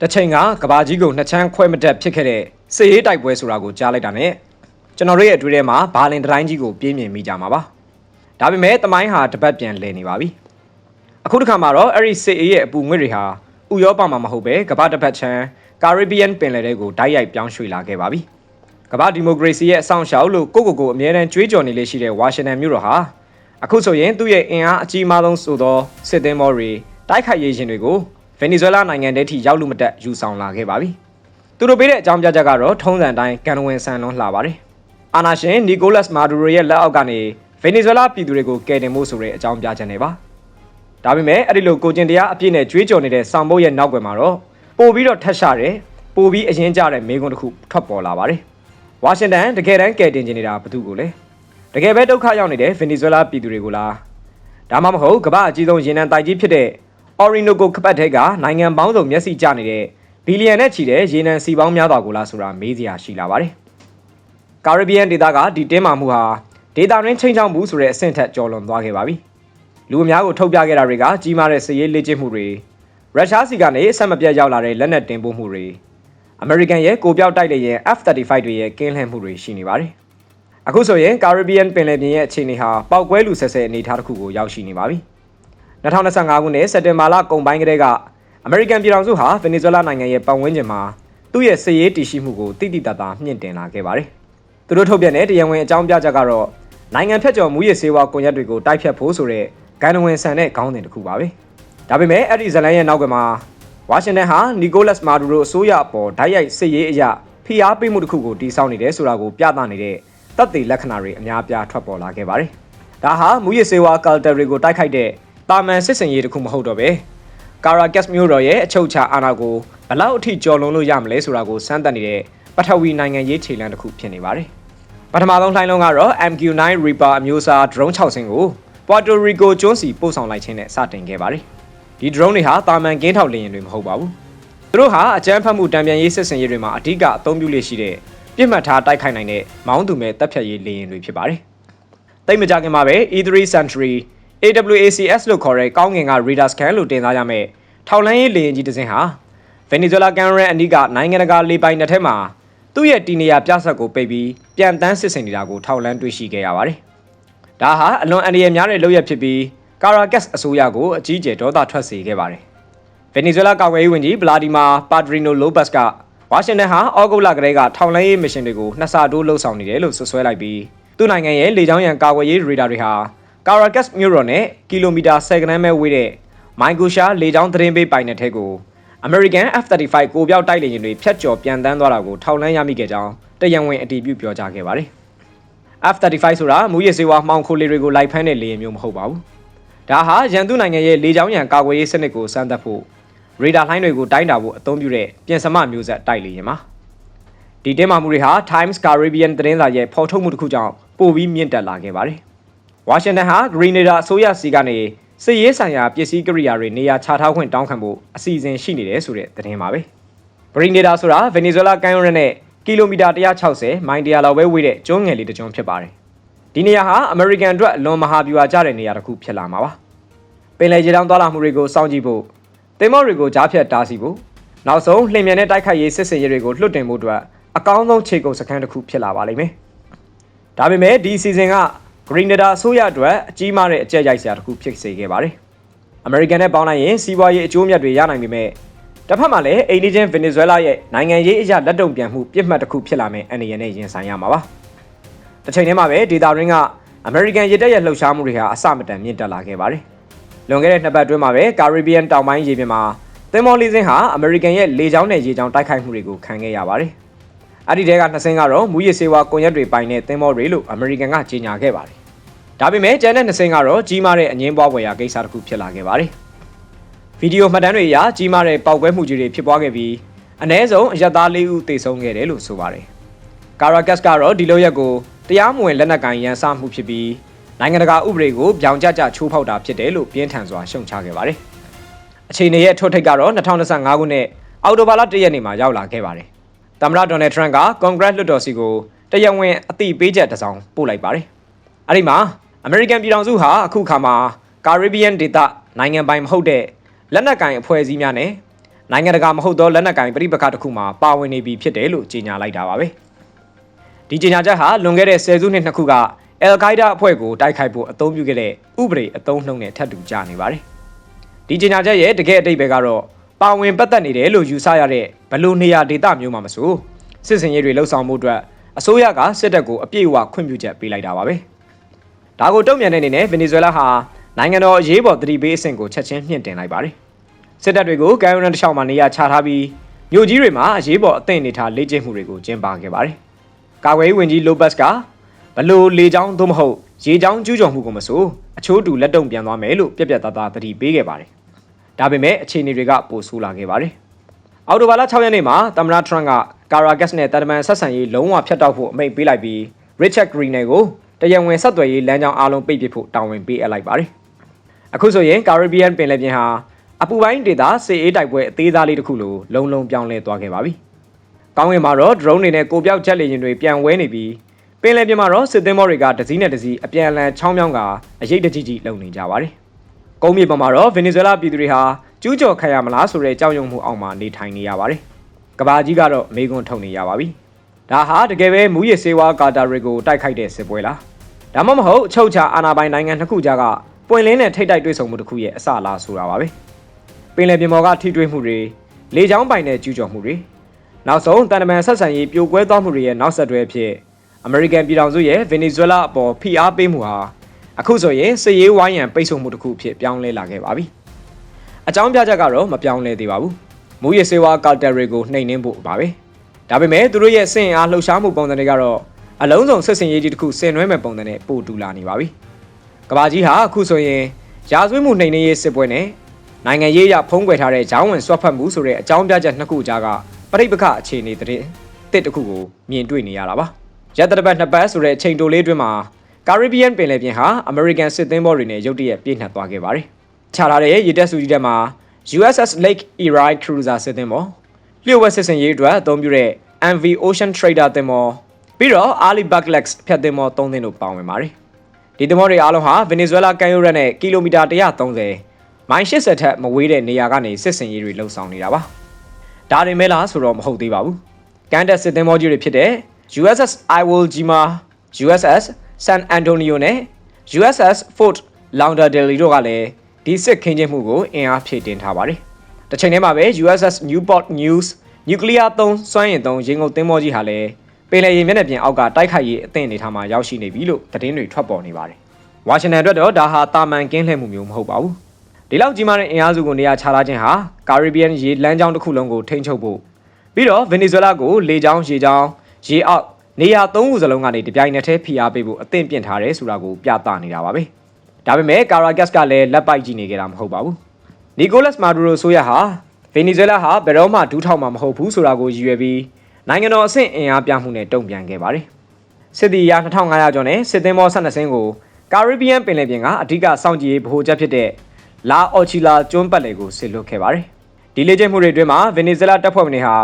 တစ်ချိန်ကကဘာကြီးကိုနှစ်ချမ်းခွဲမတက်ဖြစ်ခဲ့တဲ့စစ်ရေးတိုက်ပွဲဆိုတာကိုကြားလိုက်တာနဲ့ကျွန်တော်တို့ရဲ့အတွေ့အထဲမှာဘာလင်တိုင်းကြီးကိုပြင်းမြင်မိကြမှာပါဒါပေမဲ့တမိုင်းဟာတပတ်ပြန်လည်နေပါပြီအခုတစ်ခါမှာတော့အဲ့ဒီစစ်အေးရဲ့အပူငွေ့တွေဟာဥရောပမှာမဟုတ်ပဲကမ္ဘာတစ်ပတ်ချမ်းကာရစ်ဘီယန်ပင်လယ်ထဲကိုတိုက်ရိုက်ပြောင်းရွှေ့လာခဲ့ပါပြီကမ္ဘာဒီမိုကရေစီရဲ့အဆောင်ရှောက်လို့ကိုကိုကိုအမြဲတမ်းကြွေးကြော်နေလေရှိတဲ့ဝါရှင်တန်မြို့တော်ဟာအခုဆိုရင်သူ့ရဲ့အင်အားအကြီးမားဆုံးဆိုသောစစ်သည်မော်တွေတိုက်ခိုက်ရေးရှင်တွေကို ဗင်နီဇွဲလားနိုင်ငံထဲထိရောက်လို့မတက်ယူဆောင်လာခဲ့ပါပြီသူတို့ပေးတဲ့အကြောင်းပြချက်ကတော့ထုံးစံတိုင်းကန်ဝင်ဆန်လွန်းလှပါတယ်အာနာရှင်နီကိုလတ်မာဒူရိုရဲ့လက်အောက်ကနေဗင်နီဇွဲလားပြည်သူတွေကိုကယ်တင်ဖို့ဆိုတဲ့အကြောင်းပြချက်နဲ့ပါဒါပေမဲ့အဲ့ဒီလိုကိုကျင်တရားအပြည့်နဲ့ကြွေးကြော်နေတဲ့ဆောင်ဘုတ်ရဲ့နောက်ွယ်မှာတော့ပို့ပြီးတော့ထက်ရှာတယ်ပို့ပြီးအရင်ကြတဲ့မိကွန်းတစ်ခုထွက်ပေါ်လာပါတယ်ဝါရှင်တန်တကယ်တမ်းကယ်တင်ချင်နေတာဘသူကိုလဲတကယ်ပဲဒုက္ခရောက်နေတဲ့ဗင်နီဇွဲလားပြည်သူတွေကိုလားဒါမှမဟုတ်ကမ္ဘာအကြီးဆုံးရေနံတိုက်ကြီးဖြစ်တဲ့ Orinoco ခပတ်ထဲကနိုင်ငံပေါင်းစုံမျက်စိကျနေတဲ့ဘီလီယံနဲ့ချီတဲ့ရေနံစီပေါင်းများစွာကိုလားဆိုတာမေးစရာရှိလာပါတယ်။ကာရစ်ဘီယန်ဒေသကဒီတင်းမာမှုဟာဒေသတွင်းချိန်ချောင်းမှုဆိုတဲ့အဆင့်ထက်ကျော်လွန်သွားခဲ့ပါပြီ။လူအများကိုထုတ်ပြခဲ့တာတွေကကြီးမားတဲ့စည်ရေးလေ့ကျင့်မှုတွေရုရှားစီကနေအဆက်မပြတ်ရောက်လာတဲ့လက်နက်တင်ပို့မှုတွေအမေရိကန်ရဲ့ကိုပြောက်တိုက်တဲ့ရဲ့ F-35 တွေရဲ့ကင်းလှည့်မှုတွေရှိနေပါတယ်။အခုဆိုရင်ကာရစ်ဘီယန်ပင်လယ်ပြင်ရဲ့အခြေအနေဟာပောက်ကွဲလူဆက်ဆက်အနေအထားတစ်ခုကိုရောက်ရှိနေပါပြီ။ 2025ခုနှစ်စက်တင်ဘာလကုန်ပိုင်းကတည်းကအမေရိကန်ပြည်ထောင်စုဟာဗင်နီဇွဲလားနိုင်ငံရဲ့ပတ်ဝန်းကျင်မှာသူ့ရဲ့စစ်ရေးတည်ရှိမှုကိုတိတိတတ်တာမြင့်တင်လာခဲ့ပါတယ်။သူတို့ထုတ်ပြန်တဲ့တရားဝင်အကြောင်းပြချက်ကတော့နိုင်ငံဖြတ်ကျော်မှုရေးစေဝါကွန်ရက်တွေကိုတိုက်ဖြတ်ဖို့ဆိုတဲ့ဂန်နဝင်ဆန်တဲ့ခေါင်းစဉ်တစ်ခုပါပဲ။ဒါပေမဲ့အဲ့ဒီဇလန်ရဲ့နောက်ကမှာဝါရှင်တန်ဟာနီကိုလတ်မာဒူရိုအစိုးရအပေါ်ဓာတ်ရိုက်စစ်ရေးအရာဖိအားပေးမှုတစ်ခုကိုတီးဆောက်နေတယ်ဆိုတာကိုပြသနေတဲ့တပ်တွေလက္ခဏာတွေအများအပြားထွက်ပေါ်လာခဲ့ပါတယ်။ဒါဟာမူရစ်စေဝါကာလတာတွေကိုတိုက်ခိုက်တဲ့ တာမန်စစ်စင်ရေးတခုမဟုတ်တော့ပဲကာရာကက်စ်မျိုးတော်ရဲ့အချုပ်ချာအာဏာကိုဘလောက်အထိကျော်လွန်လို့ရမလဲဆိုတာကိုစမ်းသပ်နေတဲ့ပထဝီနိုင်ငံရေးခြေလှမ်းတစ်ခုဖြစ်နေပါတယ်ပထမဆုံးလှိုင်းလုံးကတော့ MQ-9 Reaper အမျိုးအစား drone 6စင်းကို Puerto Rico ကျွန်းစီပို့ဆောင်လိုက်ခြင်းနဲ့စတင်ခဲ့ပါတယ်ဒီ drone တွေဟာတာမန်ကင်းထောက်လေယာဉ်တွေမဟုတ်ပါဘူးသူတို့ဟာအကြမ်းဖက်မှုတံပြန်ရေးစစ်စင်ရေးတွေမှာအဓိကအသုံးပြုလေရှိတဲ့ပြစ်မှတ်ထားတိုက်ခိုက်နိုင်တဲ့မောင်းသူမဲ့တပ်ဖြတ်ရေးလေယာဉ်တွေဖြစ်ပါတယ်တိတ်မကြခင်မှာပဲ E3 Century AWACS လို့ခေါ်တဲ့ကောင်းငင်က radar scan လို့တင်စားရမယ်ထောက်လန်းရေးလေယာဉ်ကြီးတစ်စင်းဟာဗင်နီဇွဲလားကန်ရန်အနီးကနိုင်ငံတကာလေပိုင်နယ်ထဲမှာသူ့ရဲ့တီနေယာပြဆက်ကိုပိတ်ပြီးပြန်တန်းစစ်ဆင်နေတာကိုထောက်လန်းတွေ့ရှိခဲ့ရပါတယ်။ဒါဟာအလွန်အန္တရာယ်များတဲ့လုပ်ရဖြစ်ပြီးကာရာကက်စ်အစိုးရကိုအကြီးအကျယ်ဒေါသထွက်စေခဲ့ပါတယ်။ဗင်နီဇွဲလားကာကွယ်ရေးဝန်ကြီးဗလာဒီမာပါဒရီနိုလိုဘတ်ကဝါရှင်တန်ဟာအော်ဂုတ်လကတည်းကထောက်လန်းရေးမစ်ရှင်တွေကိုနှစ်ဆတိုးလှုပ်ဆောင်နေတယ်လို့ဆွဆွဲလိုက်ပြီးသူ့နိုင်ငံရဲ့လေကြောင်းရန်ကာကွယ်ရေးရေဒါတွေဟာ ကာရာကက်စ်မြို့တော်နဲ့ကီလိုမီတာ10ကနန်းပဲဝေးတဲ့မိုင်ဂူရှာလေကြောင်းသတင်းပေးပိုင်တဲ့ထဲကို American F-35 ကိုပြောက်တိုက်လေယာဉ်တွေဖြတ်ကျော်ပြန်တန်းသွားတာကိုထောက်လှမ်းရမိခဲ့ကြောင်းတရန်ဝင်အတည်ပြုပြောကြားခဲ့ပါတယ်။ F-35 ဆိုတာမူရစ်စေဝါမှောင်ခိုလေတွေကိုလိုက်ဖမ်းတဲ့လေယာဉ်မျိုးမဟုတ်ပါဘူး။ဒါဟာရန်သူနိုင်ငံရဲ့လေကြောင်းရန်ကာကွယ်ရေးစနစ်ကိုစမ်းသပ်ဖို့ရေဒါလှိုင်းတွေကိုတိုင်းတာဖို့အသုံးပြုတဲ့ပြင်စမမျိုးဆက်တိုက်လေယာဉ်ပါ။ဒီတင်းမာမှုတွေဟာ Times Caribbean သတင်းစာရဲ့ဖော်ထုတ်မှုတစ်ခုကြောင့်ပိုပြီးမြင့်တက်လာခဲ့ပါတယ်။ ဝါရှင်တန်ဟာဂရီနေဒါအစိုးရစီကနေစစ်ရေးဆိုင်ရာပစ္စည်းကိရိယာတွေနေရာချထားခွင့်တောင်းခံဖို့အစီအစဉ်ရှိနေတယ်ဆိုတဲ့သတင်းပါပဲဂရီနေဒါဆိုတာဗင်နီဇွဲလားကမ်းရိုးတန်းနဲ့ကီလိုမီတာ160မိုင်100လောက်ပဲဝေးတဲ့ကျွန်းငယ်လေးတစ်ကျွန်းဖြစ်ပါတယ်ဒီနေရာဟာအမေရိကန်အတွက်အလွန်မဟာဗျူဟာကျတဲ့နေရာတစ်ခုဖြစ်လာမှာပါပင်လယ်ရေတောင်သွားလာမှုတွေကိုစောင့်ကြည့်ဖို့တင်မော့တွေကိုကြားဖြတ်တားဆီးဖို့နောက်ဆုံးလှင်မြန်တဲ့တိုက်ခိုက်ရေးစစ်စင်ရေးတွေကိုလွှတ်တင်ဖို့အတွက်အကောင်းဆုံးခြေကုပ်စခန်းတစ်ခုဖြစ်လာပါလိမ့်မယ်ဒါပေမဲ့ဒီစီစဉ်က ဂရီနဒါအစိုးရအတွက်အကြီးမားတဲ့အကြက်ရိုက်စရာတစ်ခုဖြစ်စေခဲ့ပါတယ်။အမေရိကန်နဲ့ပေါင်းလိုက်ရင်စီးပွားရေးအကျိုးမြတ်တွေရနိုင်ပေမဲ့တစ်ဖက်မှာလည်းအိန္ဒိချင်းဗင်နီဇွဲလားရဲ့နိုင်ငံရေးအရာလက်တုံပြန်မှုပြစ်မှတ်တစ်ခုဖြစ်လာမယ်အနေနဲ့ရင်ဆိုင်ရမှာပါ။တစ်ချိန်တည်းမှာပဲဒေတာရင်းကအမေရိကန်ရစ်တပ်ရဲ့လှုပ်ရှားမှုတွေဟာအစမတန်မြင့်တက်လာခဲ့ပါတယ်။လွန်ခဲ့တဲ့နှစ်ပတ်အတွင်းမှာပဲကာရစ်ဘီယန်တောင်ပိုင်းရေပြင်မှာသင်္ဘောလေးစင်းဟာအမေရိကန်ရဲ့လေကြောင်းနဲ့ရေကြောင်းတိုက်ခိုက်မှုတွေကိုခံခဲ့ရပါတယ်။ အဲ့ဒီတဲကနှစ်စင်းကတော့မူရစ်စေဝါကွန်ရက်တွေပိုင်တဲ့သင်္ဘောတွေလို့အမေရိကန်ကကြေညာခဲ့ပါတယ်။ဒါပေမဲ့ကျန်တဲ့နှစ်စင်းကတော့ကြီးမားတဲ့အငင်းပွားပွဲရာကိစ္စတစ်ခုဖြစ်လာခဲ့ပါတယ်။ဗီဒီယိုမှတ်တမ်းတွေအရကြီးမားတဲ့ပောက်ကွဲမှုကြီးတွေဖြစ်ပွားခဲ့ပြီးအ ਨੇ ဆုံးအရက်သား၄ဦးသေဆုံးခဲ့တယ်လို့ဆိုပါတယ်။ကာရာကက်စ်ကတော့ဒီလိုရက်ကိုတရားမဝင်လက်နက်ကင်ရန်စမှုဖြစ်ပြီးနိုင်ငံတကာဥပဒေကိုပြောင်ကျကျချိုးဖောက်တာဖြစ်တယ်လို့ပြင်းထန်စွာရှုံချခဲ့ပါတယ်။အခြေအနေရဲ့ထိုးထိပ်ကတော့2025ခုနှစ်အောက်တိုဘာလ1ရက်နေ့မှာရောက်လာခဲ့ပါတယ်။ သမ္မတဒေါ်နယ်ထရန့်ကကွန်ဂရက်လွှတ်တော်စီကိုတရားဝင်အသိပေးချက်တစ်စောင်ပို့လိုက်ပါတယ်။အဲဒီမှာအမေရိကန်ပြည်ထောင်စုဟာအခုခါမှာကာရစ်ဘီယန်ဒေသနိုင်ငံပိုင်မဟုတ်တဲ့လက်နက်ကင်အဖွဲ့အစည်းများနဲ့နိုင်ငံတကာမဟုတ်သောလက်နက်ကင်ပြိပခါတစ်ခုမှာပါဝင်နေပြီဖြစ်တယ်လို့ကြေညာလိုက်တာပါပဲဒီကြေညာချက်ဟာလွန်ခဲ့တဲ့ဆယ်စုနှစ်နှစ်ခုကအယ်ကိုင်းဒါအဖွဲ့ကိုတိုက်ခိုက်ဖို့အသုံးပြုခဲ့တဲ့ဥပဒေအသုံးနှုန်းနဲ့ထပ်တူကြနေပါတယ်ဒီကြေညာချက်ရဲ့တကယ်အတိတ်ပဲကတော့ ပါဝင်ပတ်သက်နေတယ်လို့ယူဆရတဲ့ဘလို့နေရာဒေသမျိုးမှာမဆိုစစ်စင်ရေးတွေလှုပ်ဆောင်မှုအတွက်အစိုးရကစစ်တပ်ကိုအပြည့်အဝခွင့်ပြုချက်ပေးလိုက်တာပါပဲဒါကိုတုံ့ပြန်တဲ့အနေနဲ့ဗင်နီဇွဲလားဟာနိုင်ငံတော်အရေးပေါ်တတိပေးအဆင့်ကိုချက်ချင်းမြင့်တင်လိုက်ပါတယ်စစ်တပ်တွေကိုကမ်းရိုးတန်းတစ်လျှောက်မှာနေရာချထားပြီးမြို့ကြီးတွေမှာအရေးပေါ်အသင့်အနေထားလေ့ကျင့်မှုတွေကိုကျင်းပခဲ့ပါတယ်ကာကွယ်ရေးဝန်ကြီးလိုဘတ်စ်ကဘလို့လေချောင်းသို့မဟုတ်ရေချောင်းကျူးကျော်မှုကိုမဆိုအချိုးတူလက်တုံပြန်သွားမယ်လို့ပြက်ပြက်သားသားတတိပေးခဲ့ပါတယ် ဒါပေမဲ့အခြေအနေတွေကပိုဆိုးလာခဲ့ပါတယ်အော်တိုဘာလ6ရက်နေ့မှာသမ္မတထရန့်ကကာရာဂက်စ်နဲ့တာတမန်ဆက်ဆံရေးလုံးဝဖျက်တောက်ဖို့အမိန့်ပေးလိုက်ပြီး Richard Greener ကိုတရားဝင်ဆက်သွယ်ရေးလမ်းကြောင်းအားလုံးပိတ်ပစ်ဖို့တာဝန်ပေးအပ်လိုက်ပါတယ်။အခုဆိုရင် Caribbean ပင်လယ်ပြင်ဟာအပူပိုင်းဒေသစစ်အေးတိုက်ပွဲအသေးစားလေးတစ်ခုလိုလုံလုံပြောင်းလဲသွားခဲ့ပါပြီ။ကောင်းကင်မှာတော့ drone တွေနဲ့ကိုပြောက်ချက်လေယာဉ်တွေပြန်ဝဲနေပြီးပင်လယ်ပြင်မှာတော့စစ်သင်္ဘောတွေကတစည်းနဲ့တစည်းအပြန်အလှန်ချောင်းမြောင်းကအရေးတကြီးကြီးလုံနေကြပါတယ်။ ကုန်းမြေပေါ်မှာတော့ဗင်နီဇွဲလားပြည်သူတွေဟာကျူးကျော်ခံရမလားဆိုတဲ့ကြောက်ရွံ့မှုအောက်မှာနေထိုင်နေရပါတယ်။ကဘာကြီးကတော့မေကွန်းထုတ်နေရပါပြီ။ဒါဟာတကယ်ပဲမူရစ်စေဝါကာတာတွေကိုတိုက်ခိုက်တဲ့စစ်ပွဲလား။ဒါမှမဟုတ်အချုပ်ချာအာဏာပိုင်နိုင်ငံနှစ်ခုကြားကပွင့်လင်းတဲ့ထိတ်တိုက်တွေ့ဆုံမှုတစ်ခုရဲ့အစလားဆိုတာပါပဲ။ပင်လယ်ပြင်ပေါ်ကထိတွေ့မှုတွေလေကြောင်းပိုင်တဲ့ကျူးကျော်မှုတွေနောက်ဆုံးတန်တမန်ဆက်ဆံရေးပြိုကွဲသွားမှုတွေရဲ့နောက်ဆက်တွဲအဖြစ်အမေရိကန်ပြည်ထောင်စုရဲ့ဗင်နီဇွဲလားအပေါ်ဖိအားပေးမှုဟာ အခုဆိုရင်စစ်ရေးဝိုင်းရန်ပိတ်ဆို့မှုတစ်ခုအဖြစ်ပြောင်းလဲလာခဲ့ပါပြီ။အကြောင်းပြချက်ကတော့မပြောင်းလဲသေးပါဘူး။မူရစ်စေဝါကာတယ်တွေကိုနှိမ်နင်းဖို့ပါပဲ။ဒါပေမဲ့သူတို့ရဲ့စင်အားလှုပ်ရှားမှုပုံစံတွေကတော့အလုံးစုံဆက်စင်ရေးကြီးတစ်ခုဆင်နွှဲမဲ့ပုံစံနဲ့ပို့တူလာနေပါပြီ။ကဘာကြီးဟာအခုဆိုရင်ရာဇဝတ်မှုနှိမ်နင်းရေးစစ်ပွဲနဲ့နိုင်ငံရေးအရဖုံးကွယ်ထားတဲ့ဂျောင်းဝင်ဆွတ်ဖက်မှုဆိုတဲ့အကြောင်းပြချက်နှစ်ခုကြားကပြိပခအခြေအနေတဲ့တစ်တစ်ခုကိုမြင်တွေ့နေရတာပါ။ရက်တပတ်နှစ်ပတ်ဆိုတဲ့အချိန်တိုလေးအတွင်းမှာ Caribbean ပင်လယ်ပြင်ဟာ American စစ်သင်္ဘောတွေနဲ့ရုတ်တရက်ပြည့်နှက်သွားခဲ့ပါတယ်။ခြာထားတဲ့ရေတပ်စုကြီးထဲမှာ USS Lake Erie Cruiser စစ်သင်္ဘောလျှို့ဝှက်စစ်စင်ရေးအတွက်အသုံးပြုတဲ့ MV Ocean Trader သင်္ဘောပြီးတော့ Ali Bucklex ဖြတ်သင်္ဘော၃သင်းတို့ပါဝင်ပါတယ်။ဒီသင်္ဘောတွေအားလုံးဟာ Venezuela ကမ်းရိုးတန်းနဲ့ကီလိုမီတာ130မိုင်80ထက်မဝေးတဲ့နေရာကနေစစ်စင်ရေးတွေလှုပ်ဆောင်နေတာပါ။ဒါတွေမဲလားဆိုတော့မဟုတ်သေးပါဘူး။ကန်တက်စစ်သင်္ဘောကြီးတွေဖြစ်တဲ့ USS Iwo Jima, USS San Antonio နဲ့ USS Fort Lauderdale တို့ကလည်းဒီစစ်ခင်းကျင်းမှုကိုအင်အားဖြည့်တင်ထားပါတယ်။တစ်ချိန်တည်းမှာပဲ USS Newport News နျူကလ িয়ার သုံးစွမ်းအင်သုံးရေငုပ်သင်္ဘောကြီးဟာလည်းပင်လယ်ရေမျက်နှာပြင်အောက်ကတိုက်ခိုက်ရေးအသင့်အနေထားမှာရောက်ရှိနေပြီလို့သတင်းတွေထွက်ပေါ်နေပါတယ်။ဝါရှင်တန်အတွက်တော့ဒါဟာတာမန်ကင်းလှည့်မှုမျိုးမဟုတ်ပါဘူး။ဒီလောက်ကြီးမားတဲ့အင်အားစုကိုနေရာချထားခြင်းဟာကာရစ်ဘီယန်ရေလမ်းကြောင်းတစ်ခုလုံးကိုထိန်းချုပ်ဖို့ပြီးတော့ဗင်နီဇွဲလားကိုလေကြောင်းရေကြောင်းရေအောက် နေရာသုံးခုစလုံးကနေတပြိုင်နက်တည်းဖိအားပေးဖို့အသင့်ပြင်ထားတယ်ဆိုတာကိုပြသနေတာပါပဲ။ဒါပေမဲ့ကာရာဂက်စ်ကလည်းလက်ပိုက်ကြည့်နေကြတာမဟုတ်ပါဘူး။နီကိုလတ်မာဒူရိုဆိုရဟာဗင်နီဇွဲလားဟာဘယ်တော့မှဒူးထောက်မှာမဟုတ်ဘူးဆိုတာကိုရည်ရွယ်ပြီးနိုင်ငံတော်အဆင့်အင်အားပြမှုနဲ့တုံ့ပြန်ခဲ့ပါတယ်။စစ်သည်ရ2500ကျော်နဲ့စစ်သင်းမော12စင်းကိုကာရစ်ဘီယန်ပင်လယ်ပြင်ကအဓိကစောင့်ကြည့်ရေးဗဟိုချက်ဖြစ်တဲ့လာအော်ချီလာကျွန်းပတ်လည်ကိုဆစ်လွတ်ခဲ့ပါတယ်။ဒီလေ့ကျင့်မှုတွေအတွင်းမှာဗင်နီဇွဲလားတပ်ဖွဲ့ဝင်တွေဟာ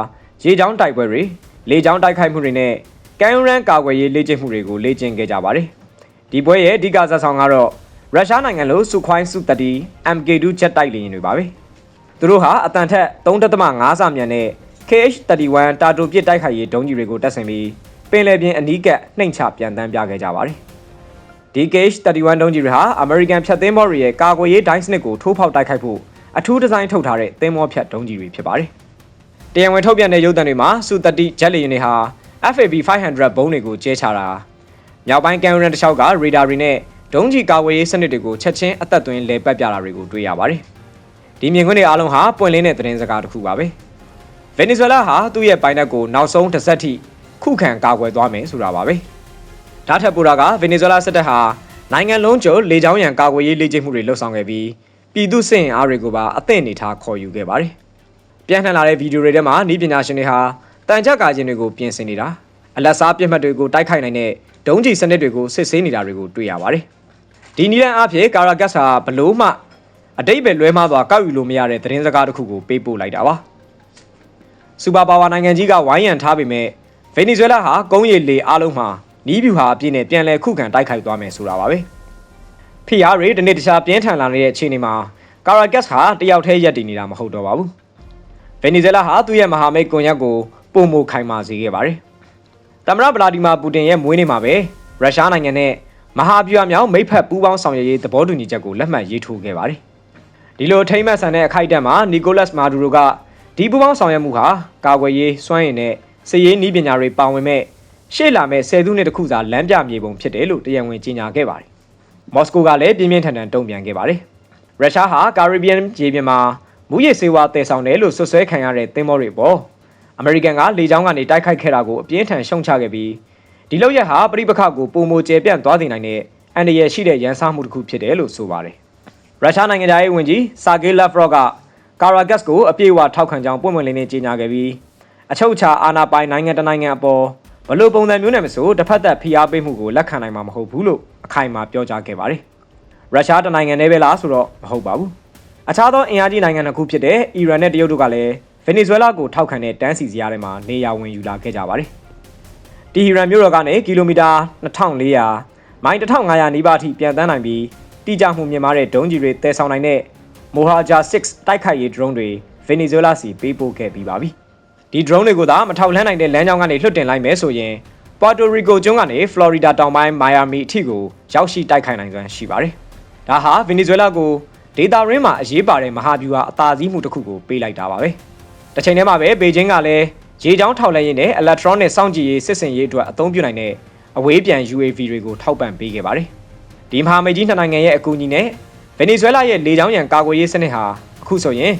ရေကြောင်းတိုက်ပွဲတွေလေကြောင်းတိုက်ခိုက်မှုတွေနဲ့ ကမ်းရိုးရန်ကာကွယ်ရေးလေ့ကျင့်မှုတွေကိုလေ့ကျင့်ခဲ့ကြပါတယ်။ဒီပွဲရဲ့အဓိကဇာတ်ဆောင်ကတော့ရုရှားနိုင်ငံလိုစုခွိုင်းစုတတီ MK2 ဂျက်တိုက်လေယာဉ်တွေပါပဲ။သူတို့ဟာအတန်ထက်3.5ဆမြန်နဲ့ KH31 တာတိုပစ်တိုက်ခိုက်ရေးဒုံးကြီးတွေကိုတပ်ဆင်ပြီးပင်လယ်ပြင်အနီးကပ်နှိမ်ချပြန်တမ်းပြခဲ့ကြပါတယ်။ဒီ KH31 ဒုံးကြီးတွေဟာ American ဖြတ်သင်းဘော်တွေရဲ့ကာကွယ်ရေးဒိုင်းစနစ်ကိုထိုးဖောက်တိုက်ခိုက်ဖို့အထူးဒီဇိုင်းထုတ်ထားတဲ့သင်းမောဖြတ်ဒုံးကြီးတွေဖြစ်ပါတယ်။တရားဝင်ထုတ်ပြန်တဲ့ရုပ်သံတွေမှာစုတတိဂျက်လေယာဉ်တွေဟာ FAB 500ဘုံးတွေကိုကျဲချတာမြောက်ပိုင်းကမ်ရန်တစ်လျှောက်ကရေဒါတွေနဲ့ဒုံးကြီးကာဝေးရေးစနစ်တွေကိုချက်ချင်းအသက်သွင်းလဲပတ်ပြတာတွေကိုတွေ့ရပါတယ်။ဒီမြင်ကွင်းတွေအားလုံးဟာပွင့်လင်းတဲ့သတင်းစကားတစ်ခုပါပဲ။ဗင်နီဇွဲလားဟာသူ့ရဲ့ပိုင်နက်ကိုနောက်ဆုံးတစ်ဆက်ထိခုခံကာကွယ်သွားမယ်ဆိုတာပါပဲ။ဒါထက်ပိုတာကဗင်နီဇွဲလားစစ်တပ်ဟာနိုင်ငံလုံးကျုံလေကြောင်းရန်ကာကွယ်ရေးလေ့ကျင့်မှုတွေလှုပ်ဆောင်ခဲ့ပြီးပြည်သူစစ်အားတွေကိုပါအသင့်အနေထားခေါ်ယူခဲ့ပါတယ်။ပြန်လှန်လာတဲ့ဗီဒီယိုတွေထဲမှာဤပညာရှင်တွေဟာ တန်ကြပ်ကာခြင်းတွေကိုပြင်ဆင်နေတာအလက်စားပြစ်မှတ်တွေကိုတိုက်ခိုက်နိုင်တဲ့ဒုံးကျည်စနစ်တွေကိုစစ်ဆေးနေတာတွေကိုတွေ့ရပါတယ်။ဒီနည်းလမ်းအဖြစ်ကာရာဂတ်ဟာဘလို့မှအတိတ်ပဲလွဲမှားသွားကောက်ယူလို့မရတဲ့သတင်းစကားတစ်ခုကိုပေးပို့လိုက်တာပါ။စူပါပါဝါနိုင်ငံကြီးကဝိုင်းရံထားပေမဲ့ဗင်နီဇွဲလားဟာကုန်းရည်လေအားလုံးမှာနီးဗျူဟာအပြည့်နဲ့ပြန်လည်ခုခံတိုက်ခိုက်သွားမယ်ဆိုတာပါပဲ။ဖီယာရီဒီနေ့တခြားပြင်းထန်လာနေတဲ့အခြေအနေမှာကာရာဂတ်ဟာတယောက်တည်းရပ်တည်နေတာမဟုတ်တော့ပါဘူး။ဗင်နီဇွဲလားဟာသူ့ရဲ့မဟာမိတ်ကွန်ရက်ကို ပုံမခိုင်မာစေခဲ့ပါတယ်။သမ္မတဗလာဒီမာပူတင်ရဲ့မွေးနေ့မှာပဲရုရှားနိုင်ငံနဲ့မဟာဗျူဟာမြောက်မိတ်ဖက်ပူးပေါင်းဆောင်ရွက်ရေးသဘောတူညီချက်ကိုလက်မှတ်ရေးထိုးခဲ့ပါတယ်။ဒီလိုထိမ့်မှတ်ဆန်တဲ့အခိုက်အတန့်မှာနီကိုလတ်မာဒူရိုကဒီပူးပေါင်းဆောင်ရွက်မှုဟာကာကွယ်ရေးစွမ်းရည်နဲ့စစ်ရေးနည်းပညာတွေပါဝင်မဲ့ရှေ့လာမဲ့ဆယ်စုနှစ်တခုစာလမ်းပြမြေပုံဖြစ်တယ်လို့တရားဝင်ကြေညာခဲ့ပါတယ်။မော်စကိုကလည်းပြင်းပြင်းထန်ထန်တုံ့ပြန်ခဲ့ပါတယ်။ရုရှားဟာကာရစ်ဘီယန်ရေပြင်မှာမူရစ်စေဝါတည်ဆောင်တယ်လို့ဆွဆွဲခံရတဲ့သင်းမောတွေပေါ် အမေရိကန်ကလေကြောင်းကနေတိုက်ခိုက်ခဲ့တာကိုအပြင်းထန်ရှုံချခဲ့ပြီးဒီလောက်ရက်ဟာပြိပခကိုပုံမကျေပြန့်သွားတင်နိုင်တဲ့အန်ဒီရရှိတဲ့ရန်စားမှုတစ်ခုဖြစ်တယ်လို့ဆိုပါတယ်။ရုရှားနိုင်ငံသားရေးဝန်ကြီးဆာဂေးလက်ဖရော့ကကာရာဂတ်ကိုအပြည့်အဝထောက်ခံကြောင်းပွင့်ပွင့်လင်းလင်းကြေညာခဲ့ပြီးအချုပ်အခြာအာဏာပိုင်နိုင်ငံတကာနိုင်ငံအပေါ်ဘလို့ပုံစံမျိုးနဲ့မဆိုတစ်ဖက်သက်ဖိအားပေးမှုကိုလက်ခံနိုင်မှာမဟုတ်ဘူးလို့အခိုင်အမာပြောကြားခဲ့ပါတယ်။ရုရှားတနိုင်ငံနဲ့ပဲလားဆိုတော့မဟုတ်ပါဘူး။အခြားသောအင်အားကြီးနိုင်ငံတစ်ခုဖြစ်တဲ့အီရန်နဲ့တရုတ်တို့ကလည်း ဗင်နီဇွဲလားကိုထောက်ခံတဲ့တန်းစီစရာတွေမှာနေရာဝင်ယူလာခဲ့ကြပါတယ်။တီဟီရန်မြို့တော်ကနေကီလိုမီတာ2400မိုင်1500နီးပါးထိပြန်တန်းနိုင်ပြီးတိကျမှုမြင့်မားတဲ့ဒုံးကြီးတွေတည်ဆောင်နိုင်တဲ့မိုဟာဂျာ6တိုက်ခိုက်ရေး drone တွေဗင်နီဇွဲလားစီပေးပို့ခဲ့ပြီးပါပြီ။ဒီ drone တွေကိုသာမထောက်လှမ်းနိုင်တဲ့လမ်းကြောင်းကနေလွှတ်တင်လိုက်မယ်ဆိုရင်ပွာတိုရီကိုကျွန်းကနေဖလော်ရီဒါတောင်ပိုင်းမိုင်ယာမီအထိကိုရောက်ရှိတိုက်ခိုက်နိုင်စွမ်းရှိပါတယ်။ဒါဟာဗင်နီဇွဲလားကိုဒေတာရင်းမှာအရေးပါတဲ့မဟာဗျူဟာအသာစီးမှုတစ်ခုကိုပေးလိုက်တာပါပဲ။ တစ်ချိန်တည်းမှာပဲဘေကျင်းကလည်းရေချောင်းထောက်လှမ်းရေးနဲ့ electronic စောင့်ကြည့်ရေးစစ်စင်ရေးအတွက်အသုံးပြုနိုင်တဲ့အဝေးပြန် UAV တွေကိုထောက်ပံ့ပေးခဲ့ပါတယ်။ဒီမဟာမိတ်ကြီးနှစ်နိုင်ငံရဲ့အကူအညီနဲ့ဗင်နီဇွဲလားရဲ့လေကြောင်းရန်ကာကွယ်ရေးစနစ်ဟာအခုဆိုရင်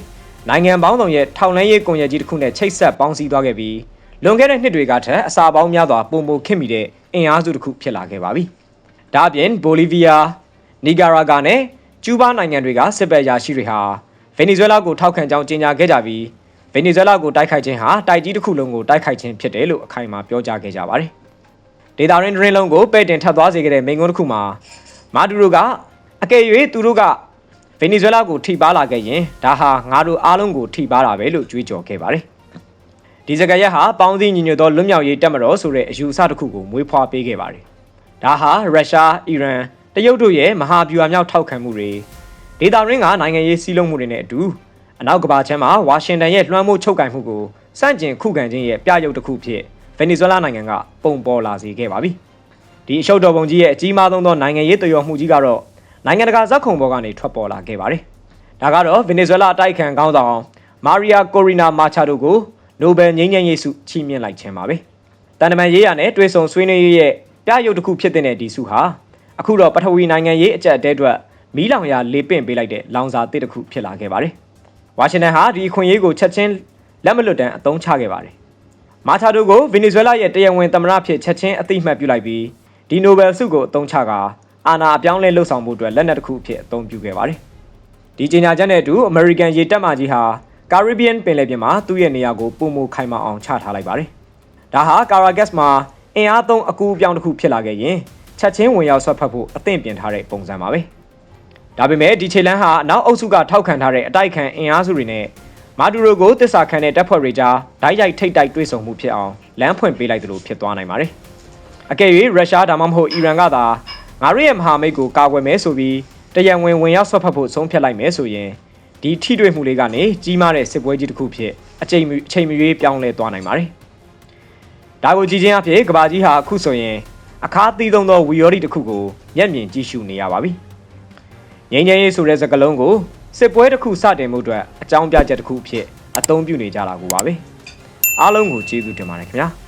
နိုင်ငံပေါင်းစုံရဲ့ထောက်လှမ်းရေးကွန်ရက်ကြီးတစ်ခုနဲ့ချိတ်ဆက်ပေါင်းစည်းသွားခဲ့ပြီးလွန်ခဲ့တဲ့နှစ်တွေကထက်အစာပေါင်းများစွာပုံပုံခင်မိတဲ့အင်အားစုတစ်ခုဖြစ်လာခဲ့ပါပြီ။ဒါအပြင်ဘိုလီဗီးယား၊နီကာရာဂါနဲ့ကျူးဘားနိုင်ငံတွေကစစ်ဘက်ရာရှိတွေဟာဗင်နီဇွဲလားကိုထောက်ခံကြောင်းကြေညာခဲ့ကြပြီး ဗင်နီဇွဲလားကိုတိုက်ခိုက်ခြင်းဟာတိုက်ကြီးတစ်ခုလုံးကိုတိုက်ခိုက်ခြင်းဖြစ်တယ်လို့အခိုင်အမာပြောကြားခဲ့ကြပါတယ်။ဒေတာရင်းဒရင်းလုံးကိုပဲ့တင်ထပ်သွားစေခဲ့တဲ့မိန့်ခွန်းတစ်ခုမှာမာဒူရိုကအကယ်၍သူတို့ကဗင်နီဇွဲလားကိုထိပါလာခဲ့ရင်ဒါဟာငါတို့အားလုံးကိုထိပါတာပဲလို့ကြွေးကြော်ခဲ့ပါတယ်။ဒီစကားရက်ဟာပေါင်းစည်းညီညွတ်သောလွတ်မြောက်ရေးတပ်မတော်ဆိုတဲ့အယူအဆတစ်ခုကိုမွေးဖွားပေးခဲ့ပါတယ်။ဒါဟာရုရှား၊အီရန်တရုတ်တို့ရဲ့မဟာဗျူဟာမြောက်ထောက်ခံမှုတွေဒေတာရင်းကနိုင်ငံရေးစည်းလုံးမှုတွေနဲ့အတူ အနောက်ကဘာချမ်းမှာဝါရှင်တန်ရဲ့လွှမ်းမိုးချုပ်ကင်မှုကိုစန့်ကျင်ခုခံခြင်းရဲ့ပြရုပ်တစ်ခုဖြစ်ဗင်နီဇွဲလားနိုင်ငံကပုံပေါ်လာစေခဲ့ပါပြီ။ဒီအရှုပ်တော်ပုံကြီးရဲ့အကြီးမားဆုံးသောနိုင်ငံရေးတရောမှုကြီးကတော့နိုင်ငံတကာဇက်ခုံပေါ်ကနေထွက်ပေါ်လာခဲ့ပါတယ်။ဒါကတော့ဗင်နီဇွဲလားအတိုက်ခံခေါင်းဆောင်မာရီယာကိုရီနာမာချာဒိုကိုနိုဘယ်ငြိမ်းချမ်းရေးဆုချီးမြှင့်လိုက်ခြင်းပါပဲ။တန်တမန်ရေးရနဲ့တွဲဆုံဆွေးနွေးရေးရဲ့ပြရုပ်တစ်ခုဖြစ်တဲ့ဒီဆုဟာအခုတော့ပထဝီနိုင်ငံရေးအကြက်တဲအတွက်မီးလောင်ရာလေပင့်ပေးလိုက်တဲ့လောင်စာတစ်တစ်ခုဖြစ်လာခဲ့ပါတယ်။ ဝါရှင်တန်ဟာဒီအခွင့်အရေးကိုချက်ချင်းလက်မလွတ်တမ်းအသုံးချခဲ့ပါတယ်။မာချာဒိုကိုဗင်နီဇွဲလားရဲ့တရားဝင်သမ္မတဖြစ်ချက်ချင်းအသိမှတ်ပြုလိုက်ပြီးဒီနိုဘယ်ဆုကိုအသုံးချကာအာဏာအပြောင်းလဲလှုပ်ဆောင်မှုအတွက်လက်နက်တစ်ခုအဖြစ်အသုံးပြုခဲ့ပါတယ်။ဒီကြေညာချက်နဲ့အတူအမေရိကန်ရေတပ်မကြီးဟာကာရစ်ဘီယန်ပင်လယ်ပြင်မှာသူ့ရဲ့နေရာကိုပုံမခိုင်မာအောင်ချထားလိုက်ပါတယ်။ဒါဟာကာရာဂက်စ်မှာအင်အားသုံးအကူအပြောင်းတစ်ခုဖြစ်လာခဲ့ရင်ချက်ချင်းဝင်ရောက်ဆွတ်ဖက်ဖို့အသင့်ပြင်ထားတဲ့ပုံစံပါပဲ။ ဒါပေမဲ့ဒီခြေလန်းဟာနောက်အုပ်စုကထောက်ခံထားတဲ့အတိုက်ခံအင်အားစုတွေနဲ့မာဒူရိုကိုတစ္ဆာခံတဲ့တပ်ဖွဲ့တွေကြားဓာတ်ရိုက်ထိတ်တိုက်တွေ့ဆုံမှုဖြစ်အောင်လမ်းဖွင့်ပေးလိုက်သလိုဖြစ်သွားနိုင်ပါတယ်။အကယ်၍ရုရှားဒါမှမဟုတ်အီရန်ကသာငါတို့ရဲ့မဟာမိတ်ကိုကာကွယ်မယ်ဆိုပြီးတရံဝင်ဝင်ရောက်ဆွတ်ဖက်ဖို့ဆုံးဖြတ်လိုက်မယ်ဆိုရင်ဒီထိတွေ့မှုလေးကနေကြီးမားတဲ့စစ်ပွဲကြီးတစ်ခုဖြစ်အချိန်အချိန်မရွေးပြောင်းလဲသွားနိုင်ပါတယ်။ဒါကိုကြည့်ချင်းအဖြစ်ကဘာကြီးဟာအခုဆိုရင်အခါသီးသုံးသောဝီယော်ဒီတစ်ခုကိုမျက်မြင်ကြည့်ရှုနေရပါပြီ။ ငြိမ်းချမ်းရေးဆိုတဲ့စကားလုံးကိုစစ်ပွဲတစ်ခုစတင်မှုအတွက်အကြောင်းပြချက်တစ်ခုဖြစ်အသုံးပြုနေကြတာကိုပါပဲ။အားလုံးကိုကျေးဇူးတင်ပါတယ်ခင်ဗျာ။